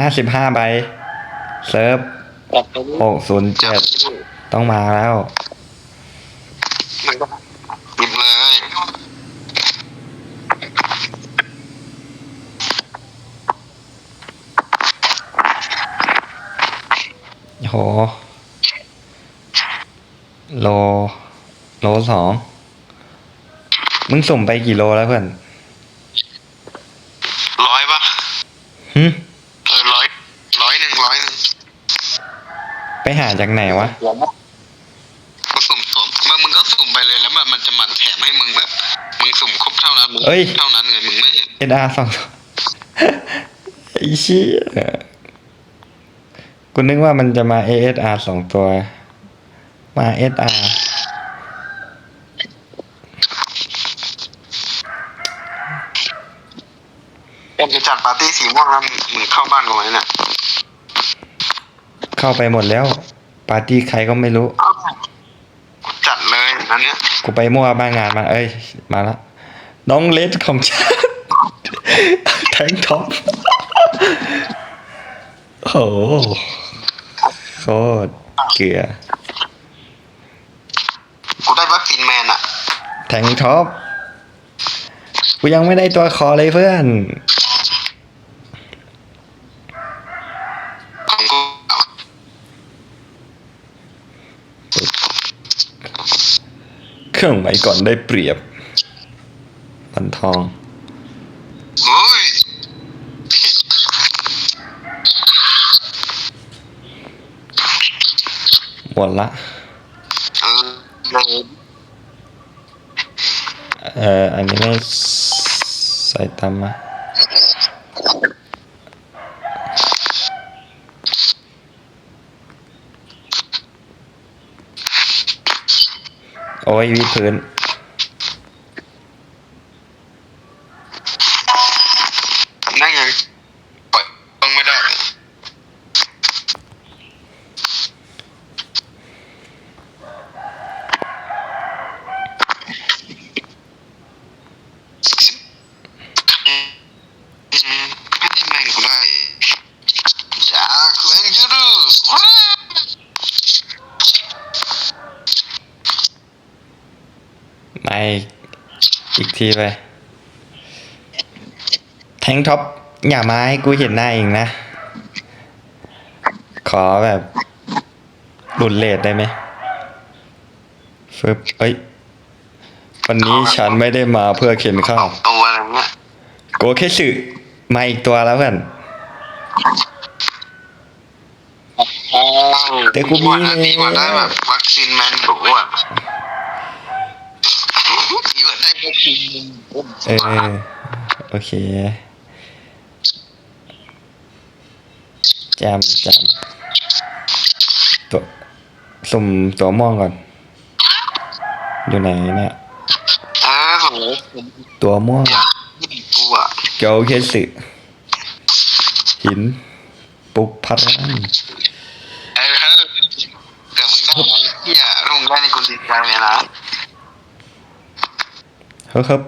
ห้าสิบห้าใบ เซิร์ฟหกศูนย์เจ็ดต้องมาแล้ว มันก็หยิบเลยโห โล โลสอง มึงสุ่มไปกี่โลแล้วเพื่อน ร้อยปะ หึ เออร้อยร้อยหนึ่งร้อยหนึ่ง ไป หาจากไหนวะก็สุ่มสุ่มเมื่อมึงก็สุ่มไปเลยแล้วมันมันจะมันแถมให้มึงแบบ มึงสุ่มครบเท่านั้นมึงเอ้ย เท่านั้นไงมึงไม่เห็น เอ็ดอาสองไอ้เชี่ยกูนึกว่ามันจะมา ASR สองตัว มา SR เป็นไปจัดปาร์ตี้สีม่วงแล้วมึงมึงเข้าบ้านกูไหมเนี่ย เข้าไปหมดแล้ว ปาร์ตี้ใครก็ไม่รู้เอาจัดเลยอันเนี้ยกูไปมั่วบ้านงานมา เอ้ย มาละ น้องเลสของฉันแทงท็อปโอ้โหโคตรเกลือ กูได้วัคซีนแมนอะแทงท็อป กูยังไม่ได้ตัวคอเลยเพื่อน ของกู เครื่องไหมก่อนได้เปรียบบันทองเฮ้ยหมดละเออเลยเอ่ออันนี้ไม่ใส่ตามมา โอ้ยวิดพื้นนั่งยังปล่อยต้องไม่ได้ อืมไม่ได้แม่งกูได้จากแรงจูรูว้าว ไปอีกทีไปแทงท็อปอย่ามาให้กูเห็นหน้าเองนะ ขอแบบหลุดเลทได้ไหมฟึบเอ้ย วันนี้ฉันไม่ได้มาเพื่อเข็นข้าวตัวอะไรเงี้ยโกแค่สื่อมาอีกตัวแล้วเพื่อนแต่กูมีดีว่านะดีกว่าได้แบบวัคซีนแมนหรูอะดีกว่าได้วัคซีนแมนหรู เออ โอเคแจมแจมตัวสุ่มตัวม่วงก่อน อยู่ไหนเนี่ยเออผมผมตัวม่วงอยากกูอะโกแค่สื่อหิน ปุกพัรันเออเฮ้ยเดี๋ยวมึงได้ไอ้เหี้ยถ้ามึงได้นี่กูดีใจเลยนะ เฮ้ยครับ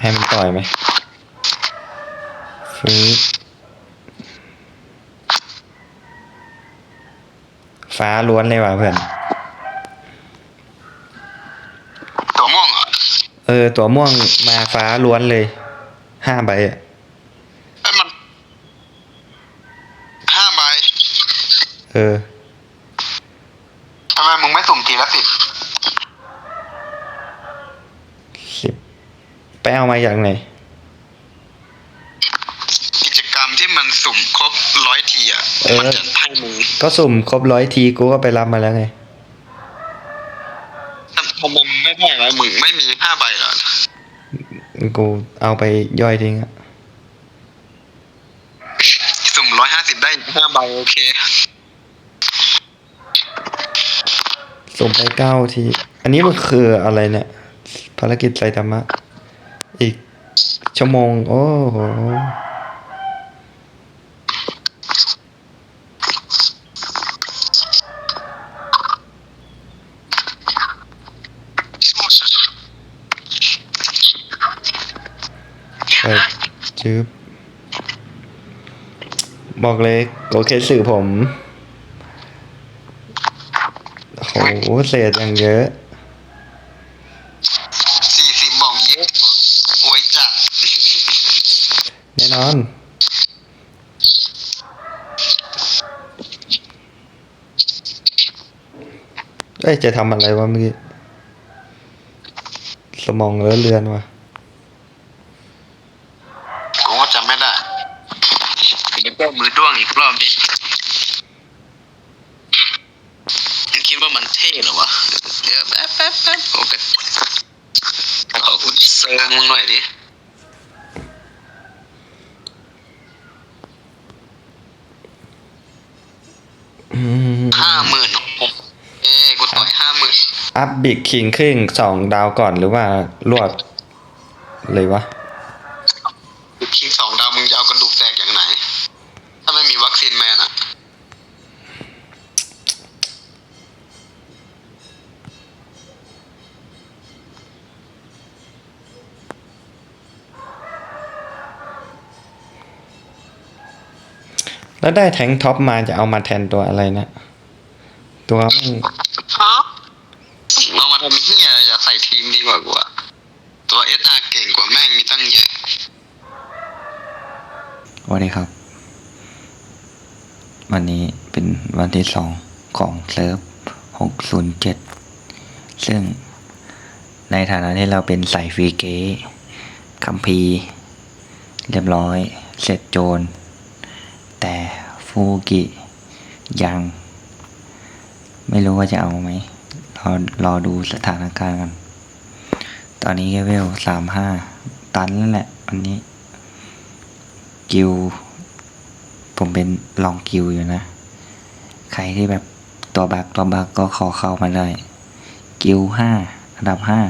ให้มันต่อยไหมฟื้นฟ้าล้วนเลยว่ะเพื่อน ตัวม่วงเหรอะเออ ตัวม่วงมาฟ้าล้วนเลยห้าใบอะไอ้ยมันห้าใบ เออ ทำไมมึงไม่สุ่มทีละสิบสิบไปเอามาจากไหน กิจกรรมที่มันสุ่มครบร้อยทีอะ เออ มันจะให้มึงก็สุ่มครบร้อยทีกูก็ไปรับมาแล้วไง ทำทำไมมึงไม่ได้เหรอมึงไม่มีห้าใบเหรอกูเอาไปย่อยทิ้งอะ สุ่มร้อยห้าสิบได้ห้าใบโอเค สุ่มไปเก้าที อันนี้มันคืออะไรเนี่ย ภารกิจไซตามะ อีกชั่วโมง โอ้โหเปิดจึ๊บบอกเลยโอเคสื่อผม โอ้โหเศษอย่างเยอะสี่สิบบอกเยอะโวยจัดแน่นอนเอ้ยจะทำอะไรวะเมื่อกี้ สมองเลอะเลือนวะ กูก็จำไม่ได้เดี๋ยวก็มือด้วงอีกรอบดิมันคิด ว่ามันเท่เหรอวะ เดี๋ยวแป๊บแป๊บแป๊บโอเคขอกูเซิร์งมึงหน่อยดิอืมห้าหมื่นเอ้กูต่อยห้าหมื่นอัพบิกคิงครึ่งสองดาวก่อนหรือว่ารวดเลยวะคิงสองดาวมึงจะเอากระดูกแตกอย่างไหน ถ้าไม่มีวัคซีนแมน แล้วได้แทงค์ท็อปมาจะเอามาแทนตัวอะไรนะ ตัวไม่ครับเอามาทำเฮียอะไรจะใส่ทีมดีกว่ากูอะตัวเอสอาร์เก่งกว่าแม่งมีตั้งเยอะสวัสดีครับ วันนี้เป็นวันที่สองของเซิร์ฟหกศูนย์เจ็ดซึ่งในฐานะที่เราเป็นสายฟรีเกคัมพีร์เรียบร้อย เสร็จโจรแต่ ฟูกิยัง ไม่รู้ว่าจะเอาไหมรอรอดูสถานการณ์กัน ตอนนี้แค่เวลสามห้าตันแล้วแหละวันนี้ กิว ผมเป็นลองกิวอยู่นะ ใครที่แบบตัวบักตัวบักก็ขอเข้ามาได้ กิวห้าอันดับห้า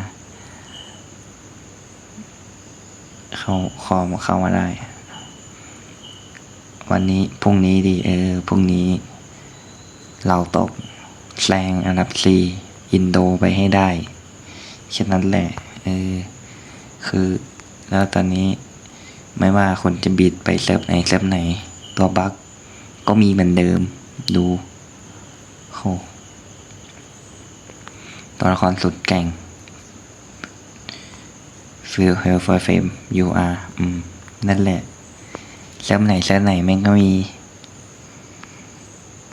เขาขอเข้ามาได้ วันนี้พรุ่งนี้ดีเออพรุ่งนี้ เราตกแซงอันดับสี่อินโดไปให้ได้แค่นั้นแหละเออคือแล้วตอนนี้ไม่ว่าคนจะบิดไปเซิร์ฟไหนเซิร์ฟไหน ตัวบั๊กก็มีเหมือนเดิมดูโหตัวละครสุดแก่งฟิลเฮลฟอร์เฟมยูอาร์อืม นั่นแหละ เซิร์ฟไหนเซิร์ฟไหนแม่งก็มี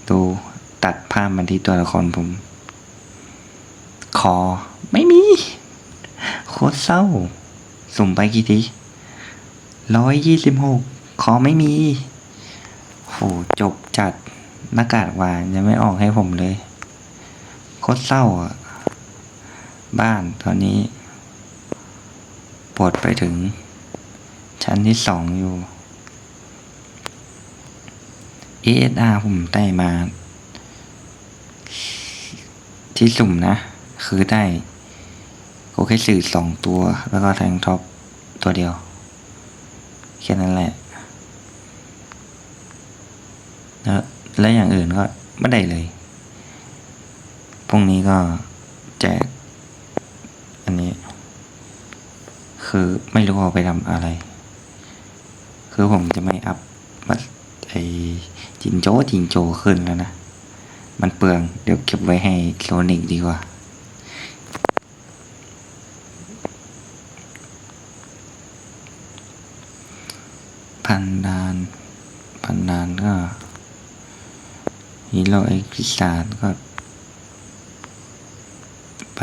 ดูตัดภาพมาที่ตัวละครผม คอไม่มี โคตรเศร้า สุ่มไปกี่ทีร้อยยี่สิบหกขอไม่มีโหจบจัดหน้ากากวานยังไม่ออกให้ผมเลย โคตรเศร้าอะ บ้านตอนนี้ปวดไปถึง ชั้นที่สองอยู่ ESR ผมได้มา ที่สุ่มนะ คือได้โอเคสื่อสองตัว แล้วก็แทงท็อปตัวเดียว แค่นั้นแหละแล้วและอย่างอื่นก็ไม่ได้เลย พรุ่งนี้ก็แจก อันนี้ คือไม่รู้เอาไปทำอะไร คือผมจะไม่อัพ ไอจินโจ้จินโจขึ้นแล้วนะ มันเปลืองเดี๋ยวเก็บไว้ให้โซนิกดีกว่า พันดาน พันดานก็ฮีโร่เอ็กซ์ซานก็ ไป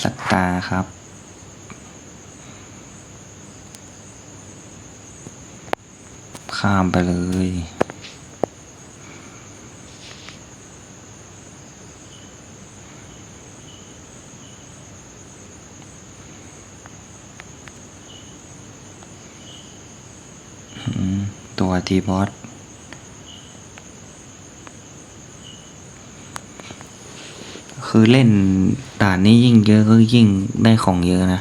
สตาร์ครับ ข้ามไปเลย ตัวทีบอสคือเล่นด่านนี้ยิ่งเยอะก็ยิ่งได้ของเยอะนะ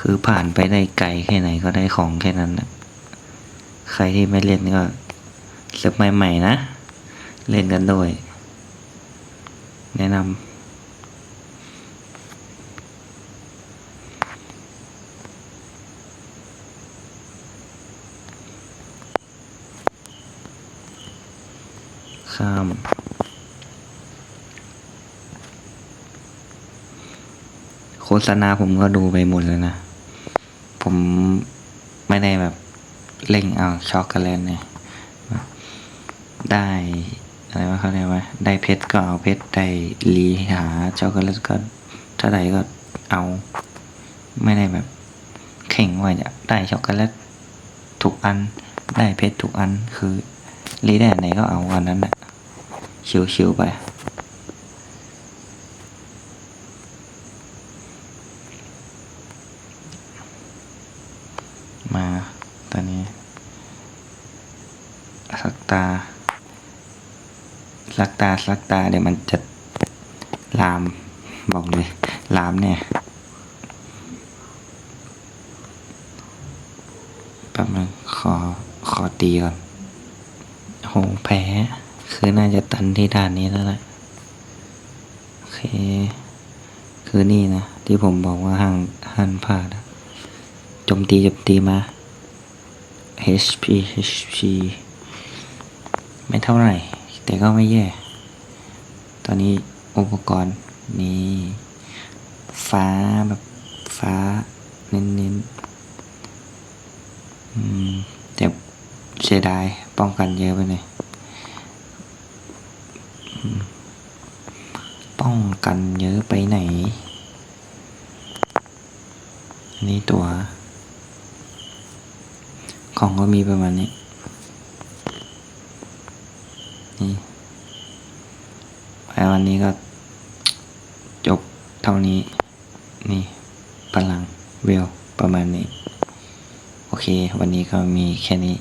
คือผ่านไปได้ไกลแค่ไหนก็ได้ของแค่นั้นนะ ใครที่ไม่เล่นก็เซิร์ใหม่ๆนะ เล่นกันด้วย แนะนำข้ามโฆษณาผมก็ดูไปหมดแล้วนะ ผมไม่ได้แบบ เล่งเอาช็อกโกแลตเนี่ยได้อะไรว่าเขาเรียกว่าได้เพชรก็เอาเพชรได้รีหาช็อกโกแลตก็เท่าไหร่ก็เอาไม่ได้แบบเข่งว่าจะได้ช็อกโกแลตทุกอันได้เพชรทุกอันคือรีได้อันไหนก็เอาอันนั้นแหละชิวๆไป มาตอนนี้ สักตา สักตาสักตาเดี๋ยวมันจะลามบอกเลยลามเนี่ยแป๊บนึงขอขอตีก่อนโหแพ้คือน่าจะตันที่ด่านนี้แล้วแหละโอเค คือนี่นะ ที่ผมบอกว่าห่างหันพลาดอะจมตีจมตีมา HP HP ไม่เท่าไหร่ แต่ก็ไม่แย่ ตอนนี้อุปกรณ์นี่ฟ้าแบบฟ้าเน้นๆอืมแต่เสียดายป้องกันเยอะไปหน่อยป้องกันเยอะไปไหน อันนี้ตัว ของก็มีประมาณนี้ นี่แล้ววันนี้ก็จบเท่านี้ นี่พลังเวลประมาณนี้ โอเค วันนี้ก็มีแค่นี้